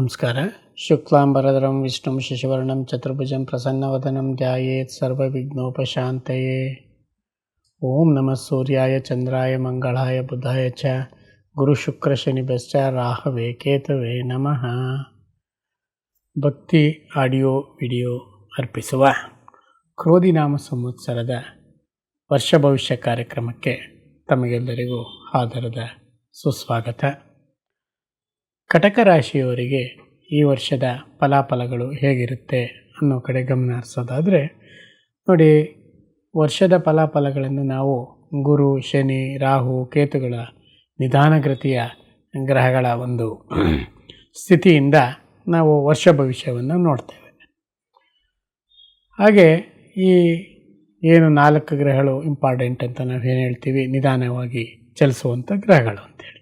ನಮಸ್ಕಾರ. ಶುಕ್ಲಾಂಬರಧರಂ ವಿಷ್ಣು ಶಶಿವರ್ಣಂ, ಚತುರ್ಭುಜಂ, ಪ್ರಸನ್ನವದನಂ, ಧ್ಯಾಯೇತ್, ಸರ್ವವಿಘ್ನೋಪಶಾಂತಯೇ. ಓಂ ನಮಃ ಸೂರ್ಯಾಯ, ಚಂದ್ರಾಯ, ಮಂಗಳಾಯ, ಬುಧಾಯ ಚ, ಗುರು ಶುಕ್ರ ಶನಿಭ್ಯಶ್ಚ ರಾಹವೇ, ಕೇತವೇ ನಮಃ. ಭಕ್ತಿ ಆಡಿಯೋ ವಿಡಿಯೋ ಅರ್ಪಿಸುವ ಕ್ರೋಧಿನಾಮ ಸಂವತ್ಸರದ ವರ್ಷ ಭವಿಷ್ಯ ಕಾರ್ಯಕ್ರಮಕ್ಕೆ ತಮಗೆಲ್ಲರಿಗೂ ಆಧಾರದ ಸುಸ್ವಾಗತ. ಕಟಕ ರಾಶಿಯವರಿಗೆ ಈ ವರ್ಷದ ಫಲಾಫಲಗಳು ಹೇಗಿರುತ್ತೆ ಅನ್ನೋ ಕಡೆ ಗಮನ ಹರಿಸೋದಾದರೆ ನೋಡಿ, ವರ್ಷದ ಫಲಾಫಲಗಳನ್ನು ನಾವು ಗುರು, ಶನಿ, ರಾಹು, ಕೇತುಗಳ ನಿಧಾನಗತಿಯ ಗ್ರಹಗಳ ಒಂದು ಸ್ಥಿತಿಯಿಂದ ನಾವು ವರ್ಷ ಭವಿಷ್ಯವನ್ನು ನೋಡ್ತೇವೆ. ಹಾಗೆ ಈ ಏನು ನಾಲ್ಕು ಗ್ರಹಗಳು ಇಂಪಾರ್ಟೆಂಟ್ ಅಂತ ನಾವು ಏನು ಹೇಳ್ತೀವಿ? ನಿಧಾನವಾಗಿ ಚಲಿಸುವಂಥ ಗ್ರಹಗಳು ಅಂತೇಳಿ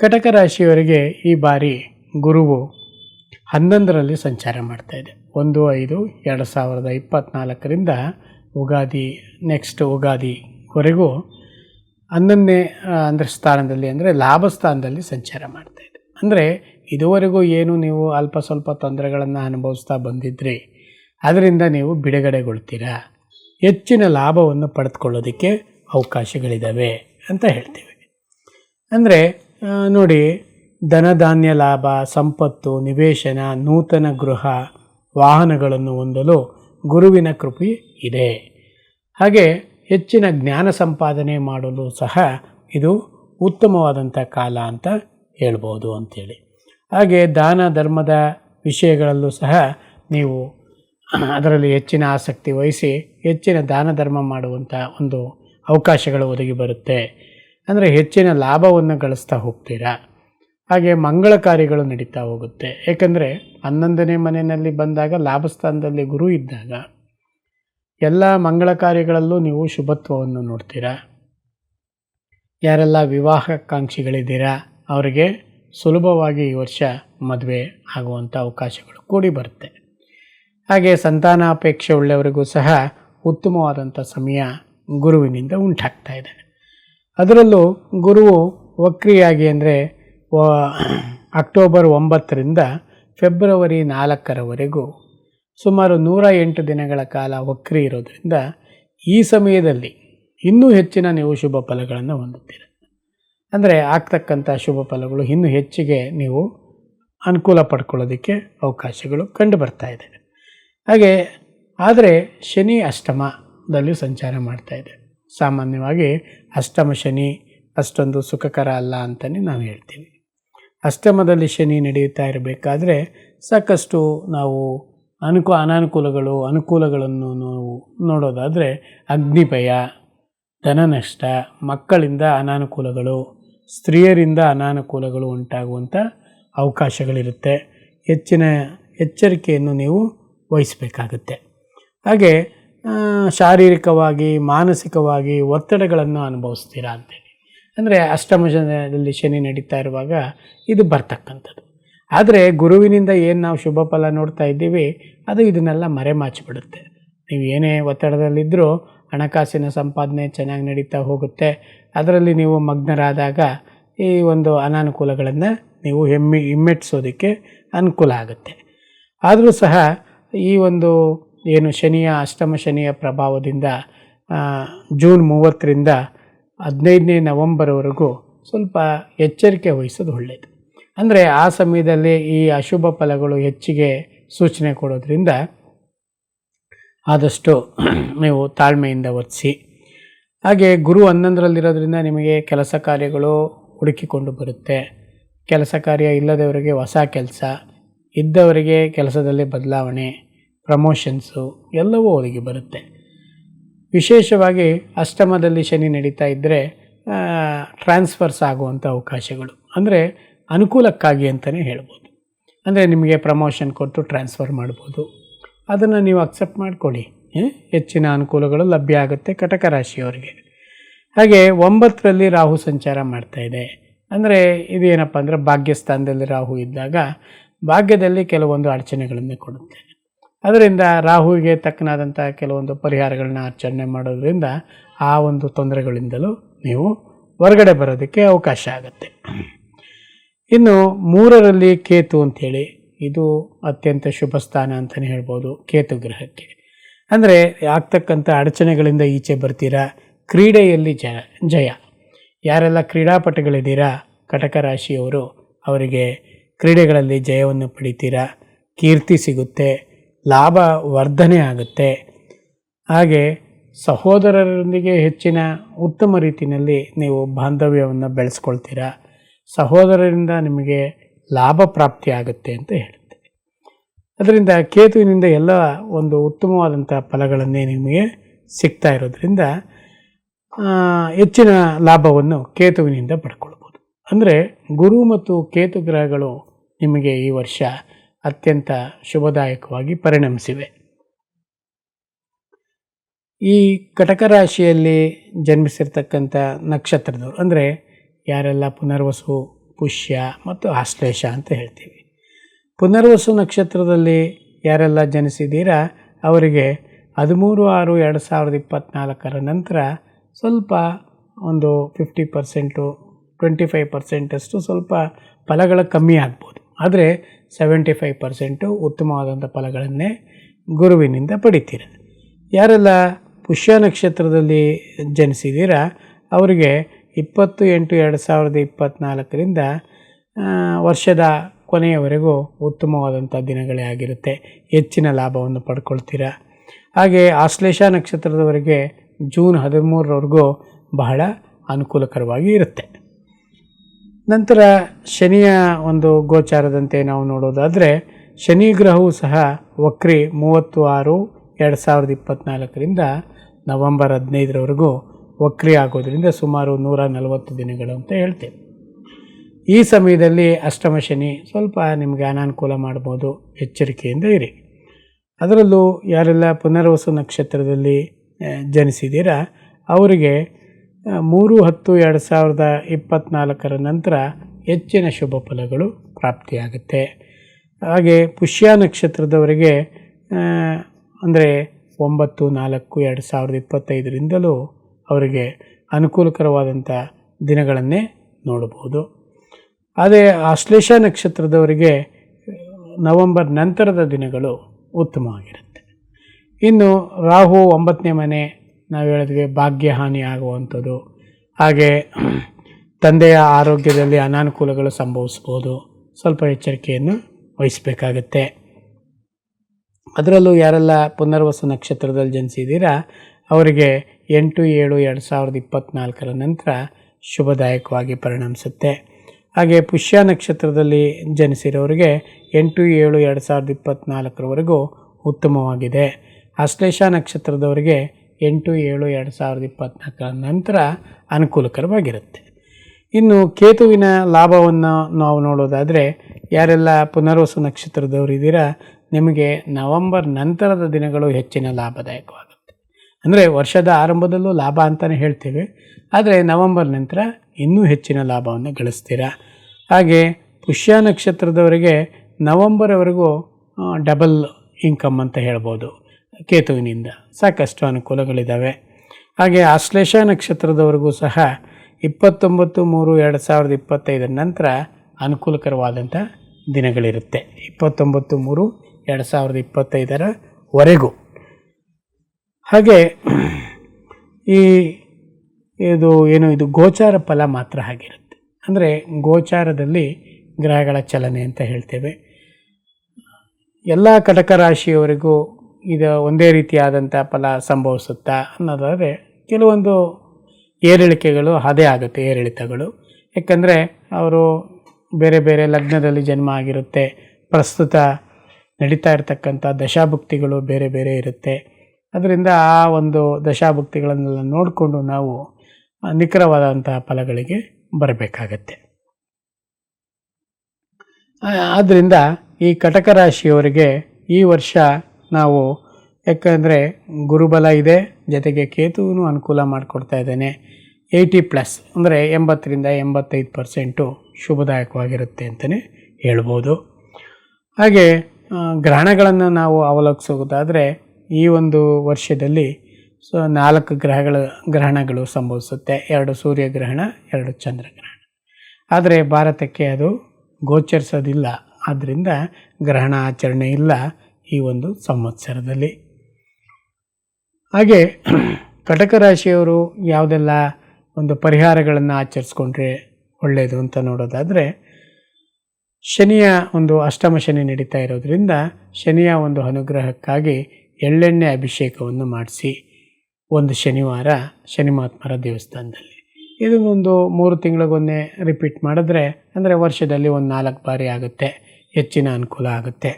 ಕಟಕ ರಾಶಿಯವರಿಗೆ ಈ ಬಾರಿ ಗುರುವು ಹನ್ನೊಂದರಲ್ಲಿ ಸಂಚಾರ ಮಾಡ್ತಾ ಇದೆ. ಒಂದು, ಐದು, ಎರಡು ಸಾವಿರದ ಇಪ್ಪತ್ತ್ನಾಲ್ಕರಿಂದ ಉಗಾದಿ ನೆಕ್ಸ್ಟ್ ಉಗಾದಿವರೆಗೂ ಹನ್ನೊಂದನೇ ಅಂದರೆ ಸ್ಥಾನದಲ್ಲಿ ಅಂದರೆ ಲಾಭ ಸ್ಥಾನದಲ್ಲಿ ಸಂಚಾರ ಮಾಡ್ತಾ ಇದೆ. ಅಂದರೆ ಇದುವರೆಗೂ ಏನು ನೀವು ಅಲ್ಪ ಸ್ವಲ್ಪ ತೊಂದರೆಗಳನ್ನು ಅನುಭವಿಸ್ತಾ ಬಂದಿದ್ರಿ, ಅದರಿಂದ ನೀವು ಬಿಡುಗಡೆಗೊಳ್ತೀರಾ? ಹೆಚ್ಚಿನ ಲಾಭವನ್ನು ಪಡೆದುಕೊಳ್ಳೋದಕ್ಕೆ ಅವಕಾಶಗಳಿದ್ದಾವೆ ಅಂತ ಹೇಳ್ತೀವಿ. ಅಂದರೆ ನೋಡಿ, ಧನಧಾನ್ಯ ಲಾಭ, ಸಂಪತ್ತು, ನಿವೇಶನ, ನೂತನ ಗೃಹ, ವಾಹನಗಳನ್ನು ಹೊಂದಲು ಗುರುವಿನ ಕೃಪೆ ಇದೆ. ಹಾಗೆ ಹೆಚ್ಚಿನ ಜ್ಞಾನ ಸಂಪಾದನೆ ಮಾಡಲು ಸಹ ಇದು ಉತ್ತಮವಾದಂಥ ಕಾಲ ಅಂತ ಹೇಳ್ಬೋದು ಅಂಥೇಳಿ. ಹಾಗೆ ದಾನ, ಧರ್ಮದ ವಿಷಯಗಳಲ್ಲೂ ಸಹ ನೀವು ಅದರಲ್ಲಿ ಹೆಚ್ಚಿನ ಆಸಕ್ತಿ ವಹಿಸಿ ಹೆಚ್ಚಿನ ದಾನ, ಧರ್ಮ ಮಾಡುವಂಥ ಒಂದು ಅವಕಾಶಗಳು ಒದಗಿ ಬರುತ್ತೆ. ಅಂದರೆ ಹೆಚ್ಚಿನ ಲಾಭವನ್ನು ಗಳಿಸ್ತಾ ಹೋಗ್ತೀರಾ? ಹಾಗೆ ಮಂಗಳ ಕಾರ್ಯಗಳು ನಡೀತಾ ಹೋಗುತ್ತೆ. ಏಕೆಂದರೆ ಹನ್ನೊಂದನೇ ಮನೆಯಲ್ಲಿ ಬಂದಾಗ ಲಾಭಸ್ಥಾನದಲ್ಲಿ ಗುರು ಇದ್ದಾಗ ಎಲ್ಲ ಮಂಗಳ ಕಾರ್ಯಗಳಲ್ಲೂ ನೀವು ಶುಭತ್ವವನ್ನು ನೋಡ್ತೀರಾ? ಯಾರೆಲ್ಲ ವಿವಾಹಾಕಾಂಕ್ಷಿಗಳಿದ್ದೀರಾ? ಅವರಿಗೆ ಸುಲಭವಾಗಿ ಈ ವರ್ಷ ಮದುವೆ ಆಗುವಂಥ ಅವಕಾಶಗಳು ಕೂಡಿ ಬರುತ್ತೆ. ಹಾಗೆ ಸಂತಾನಾಪೇಕ್ಷೆ ಉಳ್ಳವರಿಗೂ ಸಹ ಉತ್ತಮವಾದಂಥ ಸಮಯ ಗುರುವಿನಿಂದ ಉಂಟಾಗ್ತಾ ಇದೆ. ಅದರಲ್ಲೂ ಗುರುವು ವಕ್ರಿಯಾಗಿ ಅಂದರೆ ಅಕ್ಟೋಬರ್ ಒಂಬತ್ತರಿಂದ ಫೆಬ್ರವರಿ ನಾಲ್ಕರವರೆಗೂ ಸುಮಾರು ನೂರ ಎಂಟು ದಿನಗಳ ಕಾಲ ವಕ್ರಿ ಇರೋದರಿಂದ ಈ ಸಮಯದಲ್ಲಿ ಇನ್ನೂ ಹೆಚ್ಚಿನ ನೀವು ಶುಭ ಫಲಗಳನ್ನು ಹೊಂದುತ್ತೀರ. ಅಂದರೆ ಆಗ್ತಕ್ಕಂಥ ಶುಭ ಫಲಗಳು ಇನ್ನೂ ಹೆಚ್ಚಿಗೆ ನೀವು ಅನುಕೂಲ ಪಡ್ಕೊಳ್ಳೋದಕ್ಕೆ ಅವಕಾಶಗಳು ಕಂಡು ಬರ್ತಾ ಇದೆ. ಹಾಗೆ, ಆದರೆ ಶನಿ ಅಷ್ಟಮದಲ್ಲಿ ಸಂಚಾರ ಮಾಡ್ತಾ ಸಾಮಾನ್ಯವಾಗಿ ಅಷ್ಟಮ ಶನಿ ಅಷ್ಟೊಂದು ಸುಖಕರ ಅಲ್ಲ ಅಂತಲೇ ನಾವು ಹೇಳ್ತೀವಿ. ಅಷ್ಟಮದಲ್ಲಿ ಶನಿ ನಡೆಯುತ್ತಾ ಇರಬೇಕಾದ್ರೆ ಸಾಕಷ್ಟು ನಾವು ಅನುಕೂ, ಅನಾನುಕೂಲಗಳು, ಅನುಕೂಲಗಳನ್ನು ನಾವು ನೋಡೋದಾದರೆ ಅಗ್ನಿಭಯ, ಧನನಷ್ಟ, ಮಕ್ಕಳಿಂದ ಅನಾನುಕೂಲಗಳು, ಸ್ತ್ರೀಯರಿಂದ ಅನಾನುಕೂಲಗಳು ಉಂಟಾಗುವಂಥ ಅವಕಾಶಗಳಿರುತ್ತೆ. ಹೆಚ್ಚಿನ ಎಚ್ಚರಿಕೆಯನ್ನು ನೀವು ವಹಿಸಬೇಕಾಗುತ್ತೆ. ಹಾಗೆ ಶಾರೀರಿಕವಾಗಿ, ಮಾನಸಿಕವಾಗಿ ಒತ್ತಡಗಳನ್ನು ಅನುಭವಿಸ್ತೀರಾ ಅಂತೇಳಿ. ಅಂದರೆ ಅಷ್ಟಮ ಜನದಲ್ಲಿ ಶನಿ ನಡೀತಾ ಇರುವಾಗ ಇದು ಬರ್ತಕ್ಕಂಥದ್ದು. ಆದರೆ ಗುರುವಿನಿಂದ ಏನು ನಾವು ಶುಭ ಫಲ ನೋಡ್ತಾ ಇದ್ದೀವಿ, ಅದು ಇದನ್ನೆಲ್ಲ ಮರೆಮಾಚಿಬಿಡುತ್ತೆ ನೀವು ಏನೇ ಒತ್ತಡದಲ್ಲಿದ್ದರೂ ಹಣಕಾಸಿನ ಸಂಪಾದನೆ ಚೆನ್ನಾಗಿ ನಡೀತಾ ಹೋಗುತ್ತೆ. ಅದರಲ್ಲಿ ನೀವು ಮಗ್ನರಾದಾಗ ಈ ಒಂದು ಅನಾನುಕೂಲಗಳನ್ನು ನೀವು ಹೆಮ್ಮೆ ಹಿಮ್ಮೆಟ್ಟಿಸೋದಕ್ಕೆ ಅನುಕೂಲ ಆಗುತ್ತೆ. ಆದರೂ ಸಹ ಈ ಒಂದು ಏನು ಶನಿಯ ಅಷ್ಟಮ ಶನಿಯ ಪ್ರಭಾವದಿಂದ ಜೂನ್ ಮೂವತ್ತರಿಂದ ಹದಿನೈದನೇ ನವಂಬರ್ವರೆಗೂ ಸ್ವಲ್ಪ ಎಚ್ಚರಿಕೆ ವಹಿಸೋದು ಒಳ್ಳೆಯದು ಅಂದರೆ ಆ ಸಮಯದಲ್ಲಿ ಈ ಅಶುಭ ಫಲಗಳು ಹೆಚ್ಚಿಗೆ ಸೂಚನೆ ಕೊಡೋದ್ರಿಂದ ಆದಷ್ಟು ನೀವು ತಾಳ್ಮೆಯಿಂದ ಒದಿಸಿ. ಹಾಗೆ ಗುರು ಹನ್ನೊಂದರಲ್ಲಿರೋದ್ರಿಂದ ನಿಮಗೆ ಕೆಲಸ ಕಾರ್ಯಗಳು ಹುಡುಕಿಕೊಂಡು ಬರುತ್ತೆ. ಕೆಲಸ ಕಾರ್ಯ ಇಲ್ಲದವರಿಗೆ ಹೊಸ ಕೆಲಸ, ಇದ್ದವರಿಗೆ ಕೆಲಸದಲ್ಲಿ ಬದಲಾವಣೆ ಪ್ರಮೋಷನ್ಸು ಎಲ್ಲವೂ ಅವರಿಗೆ ಬರುತ್ತೆ. ವಿಶೇಷವಾಗಿ ಅಷ್ಟಮದಲ್ಲಿ ಶನಿ ನಡೀತಾ ಇದ್ದರೆ ಟ್ರಾನ್ಸ್ಫರ್ಸ್ ಆಗುವಂಥ ಅವಕಾಶಗಳು. ಅಂದರೆ ಅನುಕೂಲಕ್ಕಾಗಿ ಅಂತಲೇ ಹೇಳ್ಬೋದು. ಅಂದರೆ ನಿಮಗೆ ಪ್ರಮೋಷನ್ ಕೊಟ್ಟು ಟ್ರಾನ್ಸ್ಫರ್ ಮಾಡ್ಬೋದು. ಅದನ್ನು ನೀವು ಅಕ್ಸೆಪ್ಟ್ ಮಾಡ್ಕೊಳ್ಳಿ. ಹೆಚ್ಚಿನ ಅನುಕೂಲಗಳು ಲಭ್ಯ ಆಗುತ್ತೆ ಕಟಕ ರಾಶಿಯವರಿಗೆ. ಹಾಗೆ ಒಂಬತ್ತರಲ್ಲಿ ರಾಹು ಸಂಚಾರ ಮಾಡ್ತಾಯಿದೆ ಅಂದರೆ ಇದೇನಪ್ಪ ಅಂದರೆ ಭಾಗ್ಯಸ್ಥಾನದಲ್ಲಿ ರಾಹು ಇದ್ದಾಗ ಭಾಗ್ಯದಲ್ಲಿ ಕೆಲವೊಂದು ಅಡಚಣೆಗಳನ್ನು ಕೊಡುತ್ತೆ. ಅದರಿಂದ ರಾಹುವಿಗೆ ತಕ್ಕನಾದಂಥ ಕೆಲವೊಂದು ಪರಿಹಾರಗಳನ್ನ ಆಚರಣೆ ಮಾಡೋದ್ರಿಂದ ಆ ಒಂದು ತೊಂದರೆಗಳಿಂದಲೂ ನೀವು ಹೊರಗಡೆ ಬರೋದಕ್ಕೆ ಅವಕಾಶ ಆಗುತ್ತೆ. ಇನ್ನು ಮೂರರಲ್ಲಿ ಕೇತು ಅಂಥೇಳಿ, ಇದು ಅತ್ಯಂತ ಶುಭ ಸ್ಥಾನ ಅಂತಲೇ ಹೇಳ್ಬೋದು, ಕೇತು ಗ್ರಹಕ್ಕೆ. ಅಂದರೆ ಆಗ್ತಕ್ಕಂಥ ಅಡಚಣೆಗಳಿಂದ ಈಚೆ ಬರ್ತೀರಾ? ಕ್ರೀಡೆಯಲ್ಲಿ ಜ, ಜಯ. ಯಾರೆಲ್ಲ ಕ್ರೀಡಾಪಟುಗಳಿದ್ದೀರಾ? ಕಟಕ ರಾಶಿಯವರು, ಅವರಿಗೆ ಕ್ರೀಡೆಗಳಲ್ಲಿ ಜಯವನ್ನು ಪಡಿತೀರಾ? ಕೀರ್ತಿ ಸಿಗುತ್ತೆ ಲಾಭ ವರ್ಧನೆ ಆಗುತ್ತೆ. ಹಾಗೆ ಸಹೋದರರೊಂದಿಗೆ ಹೆಚ್ಚಿನ ಉತ್ತಮ ರೀತಿಯಲ್ಲಿ ನೀವು ಬಾಂಧವ್ಯವನ್ನು ಬೆಳೆಸ್ಕೊಳ್ತೀರಾ? ಸಹೋದರರಿಂದ ನಿಮಗೆ ಲಾಭ ಪ್ರಾಪ್ತಿ ಆಗುತ್ತೆ ಅಂತ ಹೇಳುತ್ತೆ. ಅದರಿಂದ ಕೇತುವಿನಿಂದ ಎಲ್ಲ ಒಂದು ಉತ್ತಮವಾದಂಥ ಫಲಗಳನ್ನೇ ನಿಮಗೆ ಸಿಗ್ತಾ ಇರೋದ್ರಿಂದ ಹೆಚ್ಚಿನ ಲಾಭವನ್ನು ಕೇತುವಿನಿಂದ ಪಡ್ಕೊಳ್ಬೋದು. ಅಂದರೆ ಗುರು ಮತ್ತು ಕೇತು ಗ್ರಹಗಳು ನಿಮಗೆ ಈ ವರ್ಷ ಅತ್ಯಂತ ಶುಭದಾಯಕವಾಗಿ ಪರಿಣಮಿಸಿವೆ. ಈ ಕಟಕ ರಾಶಿಯಲ್ಲಿ ಜನ್ಮಿಸಿರ್ತಕ್ಕಂಥ ನಕ್ಷತ್ರದವರು, ಅಂದರೆ ಯಾರೆಲ್ಲ ಪುನರ್ವಸು, ಪುಷ್ಯ ಮತ್ತು ಆಶ್ಲೇಷ ಅಂತ ಹೇಳ್ತೀವಿ. ಪುನರ್ವಸು ನಕ್ಷತ್ರದಲ್ಲಿ ಯಾರೆಲ್ಲ ಜನಿಸಿದ್ದೀರಾ, ಅವರಿಗೆ ಹದಿಮೂರು ಆರು ಎರಡು ಸಾವಿರದ ಇಪ್ಪತ್ತ್ನಾಲ್ಕರ ನಂತರ ಸ್ವಲ್ಪ ಒಂದು ಫಿಫ್ಟಿ ಪರ್ಸೆಂಟು, ಟ್ವೆಂಟಿ ಫೈವ್ ಪರ್ಸೆಂಟಷ್ಟು ಸ್ವಲ್ಪ ಫಲಗಳು ಕಮ್ಮಿ ಆಗ್ಬೋದು. ಆದರೆ ಸೆವೆಂಟಿ ಫೈವ್ ಪರ್ಸೆಂಟು ಉತ್ತಮವಾದಂಥ ಫಲಗಳನ್ನೇ ಗುರುವಿನಿಂದ ಪಡಿತೀರ. ಯಾರೆಲ್ಲ ಪುಷ್ಯ ನಕ್ಷತ್ರದಲ್ಲಿ ಜನಿಸಿದ್ದೀರಾ ಅವರಿಗೆ ಇಪ್ಪತ್ತು ಎಂಟು ಎರಡು ಸಾವಿರದ ಇಪ್ಪತ್ತ್ನಾಲ್ಕರಿಂದ ವರ್ಷದ ಕೊನೆಯವರೆಗೂ ಉತ್ತಮವಾದಂಥ ದಿನಗಳೇ ಆಗಿರುತ್ತೆ. ಹೆಚ್ಚಿನ ಲಾಭವನ್ನು ಪಡ್ಕೊಳ್ತೀರಾ. ಹಾಗೆ ಆಶ್ಲೇಷ ನಕ್ಷತ್ರದವರೆಗೆ ಜೂನ್ ಹದಿಮೂರರವರೆಗೂ ಬಹಳ ಅನುಕೂಲಕರವಾಗಿ ಇರುತ್ತೆ. ನಂತರ ಶನಿಯ ಒಂದು ಗೋಚಾರದಂತೆ ನಾವು ನೋಡೋದಾದರೆ ಶನಿ ಗ್ರಹವು ಸಹ ವಕ್ರಿ ಮೂವತ್ತು ಆರು ಎರಡು ಸಾವಿರದ ಇಪ್ಪತ್ತ್ನಾಲ್ಕರಿಂದ ನವಂಬರ್ ಹದಿನೈದರವರೆಗೂ ವಕ್ರಿ ಆಗೋದರಿಂದ ಸುಮಾರು ನೂರ ನಲವತ್ತು ದಿನಗಳು ಅಂತ ಹೇಳ್ತೇವೆ. ಈ ಸಮಯದಲ್ಲಿ ಅಷ್ಟಮ ಶನಿ ಸ್ವಲ್ಪ ನಿಮಗೆ ಅನಾನುಕೂಲ ಮಾಡ್ಬೋದು, ಎಚ್ಚರಿಕೆಯಿಂದ ಇರಿ. ಅದರಲ್ಲೂ ಯಾರೆಲ್ಲ ಪುನರ್ವಸು ನಕ್ಷತ್ರದಲ್ಲಿ ಜನಿಸಿದ್ದೀರಾ, ಅವರಿಗೆ ಮೂರು ಹತ್ತು ಎರಡು ಸಾವಿರದ ಇಪ್ಪತ್ತ್ನಾಲ್ಕರ ನಂತರ ಹೆಚ್ಚಿನ ಶುಭ ಫಲಗಳು ಪ್ರಾಪ್ತಿಯಾಗುತ್ತೆ. ಹಾಗೆ ಪುಷ್ಯ ನಕ್ಷತ್ರದವರಿಗೆ ಅಂದರೆ ಒಂಬತ್ತು, ನಾಲ್ಕು, ಎರಡು ಸಾವಿರದ ಇಪ್ಪತ್ತೈದರಿಂದಲೂ ಅವರಿಗೆ ಅನುಕೂಲಕರವಾದಂಥ ದಿನಗಳನ್ನೇ ನೋಡಬಹುದು. ಅದೇ ಆಶ್ಲೇಷ ನಕ್ಷತ್ರದವರಿಗೆ ನವೆಂಬರ್ ನಂತರದ ದಿನಗಳು ಉತ್ತಮವಾಗಿರುತ್ತೆ. ಇನ್ನು ರಾಹು ಒಂಬತ್ತನೇ ಮನೆ ನಾವು ಹೇಳಿದ್ವಿ ಭಾಗ್ಯ ಹಾನಿ ಆಗುವಂಥದ್ದು ಹಾಗೆ ತಂದೆಯ ಆರೋಗ್ಯದಲ್ಲಿ ಅನಾನುಕೂಲಗಳು ಸಂಭವಿಸ್ಬೋದು. ಸ್ವಲ್ಪ ಎಚ್ಚರಿಕೆಯನ್ನು ವಹಿಸಬೇಕಾಗತ್ತೆ. ಅದರಲ್ಲೂ ಯಾರೆಲ್ಲ ಪುನರ್ವಸ ನಕ್ಷತ್ರದಲ್ಲಿ ಜನಿಸಿದ್ದೀರಾ, ಅವರಿಗೆ ಎಂಟು, ಏಳು, ಎರಡು ಸಾವಿರದ ಇಪ್ಪತ್ತ್ನಾಲ್ಕರ ನಂತರ ಶುಭದಾಯಕವಾಗಿ ಪರಿಣಮಿಸುತ್ತೆ. ಹಾಗೆ ಪುಷ್ಯ ನಕ್ಷತ್ರದಲ್ಲಿ ಜನಿಸಿರೋರಿಗೆ ಎಂಟು, ಏಳು, ಎರಡು ಸಾವಿರದ ಇಪ್ಪತ್ತ್ನಾಲ್ಕರವರೆಗೂ ಉತ್ತಮವಾಗಿದೆ. ಅಶ್ಲೇಷ ನಕ್ಷತ್ರದವರಿಗೆ ಎಂಟು, ಏಳು, ಎರಡು ಸಾವಿರದ ಇಪ್ಪತ್ತ್ನಾಲ್ಕರ ನಂತರ ಅನುಕೂಲಕರವಾಗಿರುತ್ತೆ. ಇನ್ನು ಕೇತುವಿನ ಲಾಭವನ್ನು ನಾವು ನೋಡೋದಾದರೆ, ಯಾರೆಲ್ಲ ಪುನರ್ವಸು ನಕ್ಷತ್ರದವರು ಇದ್ದೀರಾ, ನಿಮಗೆ ನವಂಬರ್ ನಂತರದ ದಿನಗಳು ಹೆಚ್ಚಿನ ಲಾಭದಾಯಕವಾಗುತ್ತೆ. ಅಂದರೆ ವರ್ಷದ ಆರಂಭದಲ್ಲೂ ಲಾಭ ಅಂತಲೇ ಹೇಳ್ತೇವೆ, ಆದರೆ ನವಂಬರ್ ನಂತರ ಇನ್ನೂ ಹೆಚ್ಚಿನ ಲಾಭವನ್ನು ಗಳಿಸ್ತೀರಾ? ಹಾಗೆ ಪುಷ್ಯ ನಕ್ಷತ್ರದವರಿಗೆ ನವಂಬರ್ವರೆಗೂ ಡಬಲ್ ಇನ್ಕಮ್ ಅಂತ ಹೇಳ್ಬೋದು. ಕೇತುವಿನಿಂದ. ಸಾಕಷ್ಟು ಅನುಕೂಲಗಳಿದ್ದಾವೆ ಹಾಗೆ ಆಶ್ಲೇಷ ನಕ್ಷತ್ರದವರೆಗೂ ಸಹ ಇಪ್ಪತ್ತೊಂಬತ್ತು ಮೂರು ಎರಡು ಸಾವಿರದ ಇಪ್ಪತ್ತೈದರ ನಂತರ ಅನುಕೂಲಕರವಾದಂಥ ದಿನಗಳಿರುತ್ತೆ. ಇಪ್ಪತ್ತೊಂಬತ್ತು ಮೂರು ಎರಡು ಸಾವಿರದ ಇಪ್ಪತ್ತೈದರವರೆಗೂ ಹಾಗೆ ಈ ಇದು ಏನು, ಇದು ಗೋಚಾರ ಫಲ ಮಾತ್ರ ಆಗಿರುತ್ತೆ ಅಂದರೆ ಗೋಚಾರದಲ್ಲಿ ಗ್ರಹಗಳ ಚಲನೆ ಅಂತ ಹೇಳ್ತೇವೆ. ಎಲ್ಲ ಕಟಕ ರಾಶಿಯವರಿಗೂ ಇದು ಒಂದೇ ರೀತಿಯಾದಂಥ ಫಲ ಸಂಭವಿಸುತ್ತಾ ಅನ್ನೋದಾದರೆ ಕೆಲವೊಂದು ಏರಿಳಿಕೆಗಳು ಅದೇ ಆಗುತ್ತೆ, ಏರಿಳಿತಗಳು. ಯಾಕಂದರೆ ಅವರು ಬೇರೆ ಬೇರೆ ಲಗ್ನದಲ್ಲಿ ಜನ್ಮ ಆಗಿರುತ್ತೆ, ಪ್ರಸ್ತುತ ನಡೀತಾ ಇರತಕ್ಕಂಥ ದಶಾಭುಕ್ತಿಗಳು ಬೇರೆ ಬೇರೆ ಇರುತ್ತೆ. ಅದರಿಂದ ಆ ಒಂದು ದಶಾಭುಕ್ತಿಗಳನ್ನೆಲ್ಲ ನೋಡಿಕೊಂಡು ನಾವು ನಿಖರವಾದಂತಹ ಫಲಗಳಿಗೆ ಬರಬೇಕಾಗತ್ತೆ. ಆದ್ದರಿಂದ ಈ ಕಟಕ ರಾಶಿಯವರಿಗೆ ಈ ವರ್ಷ ನಾವು ಯಾಕಂದರೆ ಗುರುಬಲ ಇದೆ, ಜೊತೆಗೆ ಕೇತುವೂ ಅನುಕೂಲ ಮಾಡಿಕೊಡ್ತಾ ಇದ್ದಾನೆ. ಏಯ್ಟಿ ಪ್ಲಸ್ ಅಂದರೆ ಎಂಬತ್ತರಿಂದ ಎಂಬತ್ತೈದು ಪರ್ಸೆಂಟು ಶುಭದಾಯಕವಾಗಿರುತ್ತೆ ಅಂತಲೇ ಹೇಳ್ಬೋದು. ಹಾಗೆ ಗ್ರಹಣಗಳನ್ನು ನಾವು ಅವಲೋಕಿಸೋದಾದರೆ ಈ ಒಂದು ವರ್ಷದಲ್ಲಿ ಸೊ ನಾಲ್ಕು ಗ್ರಹಗಳ ಗ್ರಹಣಗಳು ಸಂಭವಿಸುತ್ತೆ. ಎರಡು ಸೂರ್ಯಗ್ರಹಣ ಎರಡು ಚಂದ್ರಗ್ರಹಣ ಆದರೆ ಭಾರತಕ್ಕೆ ಅದು ಗೋಚರಿಸೋದಿಲ್ಲ. ಆದ್ದರಿಂದ ಗ್ರಹಣ ಆಚರಣೆ ಇಲ್ಲ. ಈ ಒಂದು ಸಂವತ್ಸರದಲ್ಲಿ. ಹಾಗೆ ಕಟಕ ರಾಶಿಯವರು ಯಾವುದೆಲ್ಲ ಒಂದು ಪರಿಹಾರಗಳನ್ನು ಆಚರಿಸ್ಕೊಂಡ್ರೆ ಒಳ್ಳೆಯದು ಅಂತ ನೋಡೋದಾದರೆ, ಶನಿಯ ಒಂದು ಅಷ್ಟಮ ಶನಿ ನಡೀತಾ ಇರೋದರಿಂದ ಶನಿಯ ಒಂದು ಅನುಗ್ರಹಕ್ಕಾಗಿ ಎಳ್ಳೆಣ್ಣೆ ಅಭಿಷೇಕವನ್ನು ಮಾಡಿಸಿ ಒಂದು ಶನಿವಾರ ಶನಿಮಾತ್ಮರ ದೇವಸ್ಥಾನದಲ್ಲಿ. ಇದನ್ನೊಂದು ಮೂರು ತಿಂಗಳಿಗೊಮ್ಮೆ ರಿಪೀಟ್ ಮಾಡಿದ್ರೆ, ಅಂದರೆ ವರ್ಷದಲ್ಲಿ ಒಂದು ನಾಲ್ಕು ಬಾರಿ ಆಗುತ್ತೆ, ಹೆಚ್ಚಿನ ಅನುಕೂಲ ಆಗುತ್ತೆ.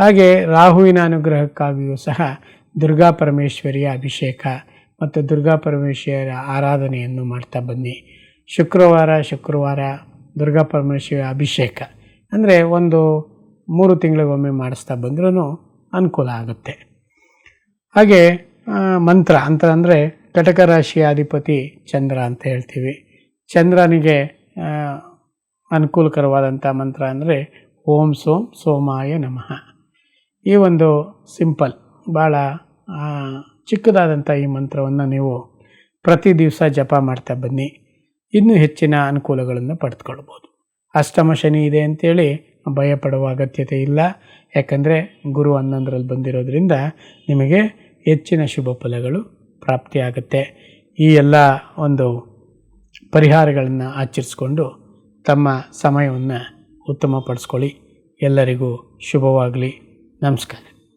ಹಾಗೆ ರಾಹುವಿನ ಅನುಗ್ರಹಕ್ಕಾಗಿಯೂ ಸಹ ದುರ್ಗಾ ಪರಮೇಶ್ವರಿಯ ಅಭಿಷೇಕ ಮತ್ತು ದುರ್ಗಾ ಪರಮೇಶ್ವರಿಯ ಆರಾಧನೆಯನ್ನು ಮಾಡ್ತಾ ಬನ್ನಿ. ಶುಕ್ರವಾರ ಶುಕ್ರವಾರ ದುರ್ಗಾ ಪರಮೇಶ್ವರಿಯ ಅಭಿಷೇಕ. ಅಂದರೆ ಒಂದು ಮೂರು ತಿಂಗಳಿಗೊಮ್ಮೆ ಮಾಡಿಸ್ತಾ ಬಂದ್ರೂ ಅನುಕೂಲ ಆಗುತ್ತೆ. ಹಾಗೆ ಮಂತ್ರ ಅಂತ ಅಂದರೆ ಕಟಕ ರಾಶಿಯ ಅಧಿಪತಿ ಚಂದ್ರ ಅಂತ ಹೇಳ್ತೀವಿ. ಚಂದ್ರನಿಗೆ ಅನುಕೂಲಕರವಾದಂಥ ಮಂತ್ರ ಅಂದರೆ ಓಂ ಸೋಂ ಸೋಮಾಯ ನಮಃ. ಈ ಒಂದು ಸಿಂಪಲ್, ಭಾಳ ಚಿಕ್ಕದಾದಂಥ ಈ ಮಂತ್ರವನ್ನು ನೀವು ಪ್ರತಿ ದಿವಸ ಜಪ ಮಾಡ್ತಾ ಬನ್ನಿ. ಇನ್ನೂ ಹೆಚ್ಚಿನ ಅನುಕೂಲಗಳನ್ನು ಪಡೆದುಕೊಳ್ಬೋದು. ಅಷ್ಟಮ ಶನಿ ಇದೆ ಅಂತೇಳಿ ಭಯಪಡುವ ಅಗತ್ಯತೆ ಇಲ್ಲ. ಯಾಕಂದರೆ ಗುರು ಹನ್ನೊಂದರಲ್ಲಿ ಬಂದಿರೋದ್ರಿಂದ ನಿಮಗೆ ಹೆಚ್ಚಿನ ಶುಭ ಫಲಗಳು ಪ್ರಾಪ್ತಿಯಾಗುತ್ತೆ. ಈ ಎಲ್ಲ ಒಂದು ಪರಿಹಾರಗಳನ್ನು ಆಚರಿಸ್ಕೊಂಡು ತಮ್ಮ ಸಮಯವನ್ನು ಉತ್ತಮಪಡಿಸ್ಕೊಳ್ಳಿ. ಎಲ್ಲರಿಗೂ ಶುಭವಾಗಲಿ. నమస్కారం